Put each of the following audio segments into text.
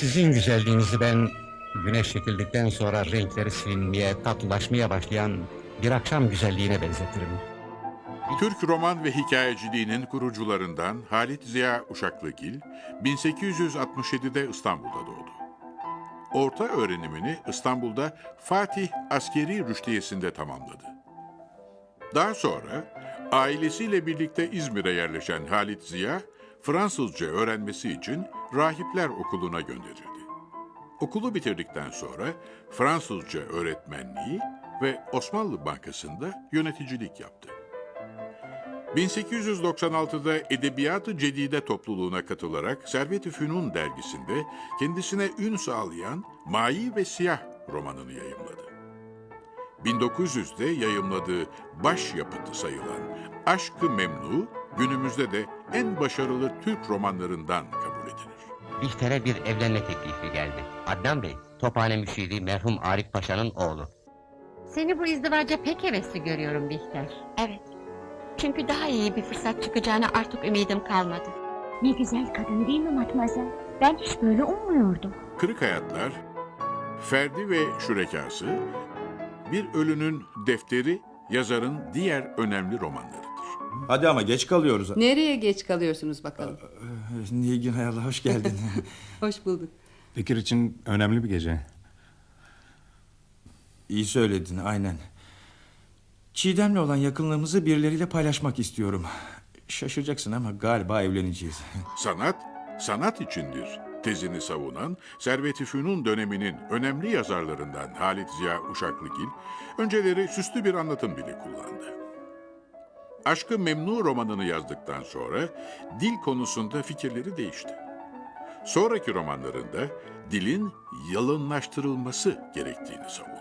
Sizin güzelliğinizi ben güneş çekildikten sonra renkleri silinmeye, tatlılaşmaya başlayan bir akşam güzelliğine benzetirim. Türk roman ve hikayeciliğinin kurucularından Halit Ziya Uşaklıgil, 1867'de İstanbul'da doğdu. Orta öğrenimini İstanbul'da Fatih Askeri Rüştiyesi'nde tamamladı. Daha sonra ailesiyle birlikte İzmir'e yerleşen Halit Ziya, Fransızca öğrenmesi için Rahipler Okulu'na gönderildi. Okulu bitirdikten sonra Fransızca öğretmenliği ve Osmanlı Bankası'nda yöneticilik yaptı. 1896'da Edebiyat-ı Cedide topluluğuna katılarak Servet-i Fünun dergisinde kendisine ün sağlayan Mayi ve Siyah romanını yayımladı. 1900'de yayımladığı baş yapıtı sayılan Aşk-ı Memnu, günümüzde de en başarılı Türk romanlarından kabul edilir. Bihter'e bir evlenme teklifi geldi. Adnan Bey, Tophane müşiri merhum Arif Paşa'nın oğlu. Seni bu izdivaca pek hevesli görüyorum Bihter. Evet. Çünkü daha iyi bir fırsat çıkacağına artık ümidim kalmadı. Ne güzel kadın değil mi Matmazel? Ben hiç böyle ummuyordum. Kırık Hayatlar, Ferdi ve Şürekası, Bir Ölünün Defteri, yazarın diğer önemli romanlarıdır. Hadi ama geç kalıyoruz. Nereye geç kalıyorsunuz bakalım? Nilgün Hayallah hoş geldin. Hoş bulduk. Bekir için önemli bir gece. İyi söyledin aynen. Çiğdem'le olan yakınlığımızı birileriyle paylaşmak istiyorum. Şaşıracaksın ama galiba evleneceğiz. Sanat, sanat içindir. Tezini savunan Servet-i Fünun döneminin önemli yazarlarından Halit Ziya Uşaklıgil, önceleri süslü bir anlatım dili kullandı. Aşkı Memnu romanını yazdıktan sonra dil konusunda fikirleri değişti. Sonraki romanlarında dilin yalınlaştırılması gerektiğini savundu.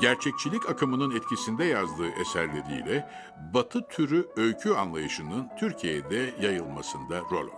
Gerçekçilik akımının etkisinde yazdığı eserleriyle Batı türü öykü anlayışının Türkiye'de yayılmasında rol oynadı.